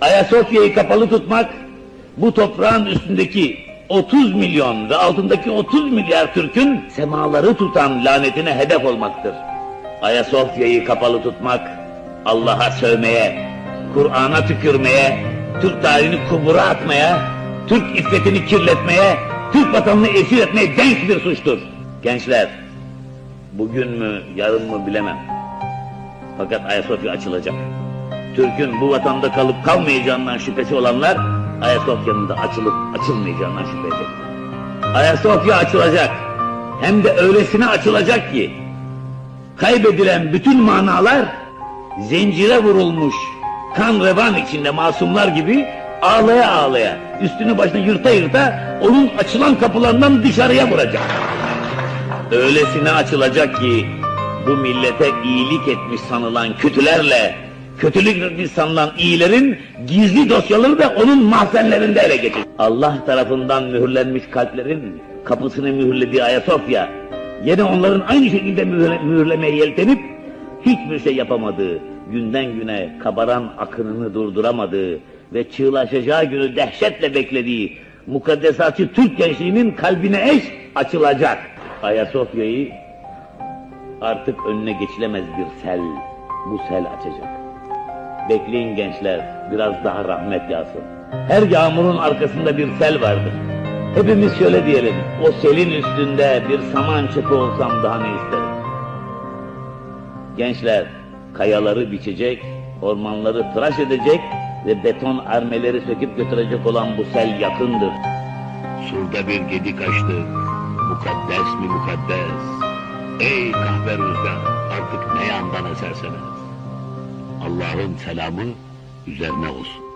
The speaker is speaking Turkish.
Ayasofya'yı kapalı tutmak, bu toprağın üstündeki 30 milyon ve altındaki 30 milyar Türk'ün semaları tutan lanetine hedef olmaktır. Ayasofya'yı kapalı tutmak, Allah'a sövmeye, Kur'an'a tükürmeye, Türk tarihini kubura atmaya, Türk iffetini kirletmeye, Türk vatanını esir etmeye denk bir suçtur. Gençler, bugün mü, yarın mı bilemem. Fakat Ayasofya açılacak. Türk'ün bu vatanda kalıp kalmayacağından şüphesi olanlar Ayasofya'nın da açılıp açılmayacağından şüphe edecekler. Ayasofya açılacak. Hem de öylesine açılacak ki kaybedilen bütün manalar zincire vurulmuş kan revan içinde masumlar gibi ağlaya ağlaya üstünü başını yırta yırta onun açılan kapılarından dışarıya vuracak. Öylesine açılacak ki bu millete iyilik etmiş sanılan kötülerle kötülük etmiş sanılan iyilerin gizli dosyaları da onun mahzenlerinde ele geçecek. Allah tarafından mühürlenmiş kalplerin kapısını mühürlediği Ayasofya yine onların aynı şekilde mühürle, mühürlemeye yeltenip hiçbir şey yapamadığı, günden güne kabaran akınını durduramadığı ve çığlaşacağı günü dehşetle beklediği mukaddesatçı Türk gençliğinin kalbine eş açılacak. Ayasofya'yı artık önüne geçilemez bir sel, bu sel açacak. Bekleyin gençler, biraz daha rahmet yağsın. Her yağmurun arkasında bir sel vardır. Hepimiz şöyle diyelim, o selin üstünde bir saman çöpü olsam daha ne isterim? Gençler, kayaları biçecek, ormanları tıraş edecek ve beton armeleri söküp götürecek olan bu sel yakındır. Surda bir gedik açtık. Mukaddes mi mukaddes? Ey kahve artık ne yandan eserseniz. Allah'ın selamı üzerine olsun.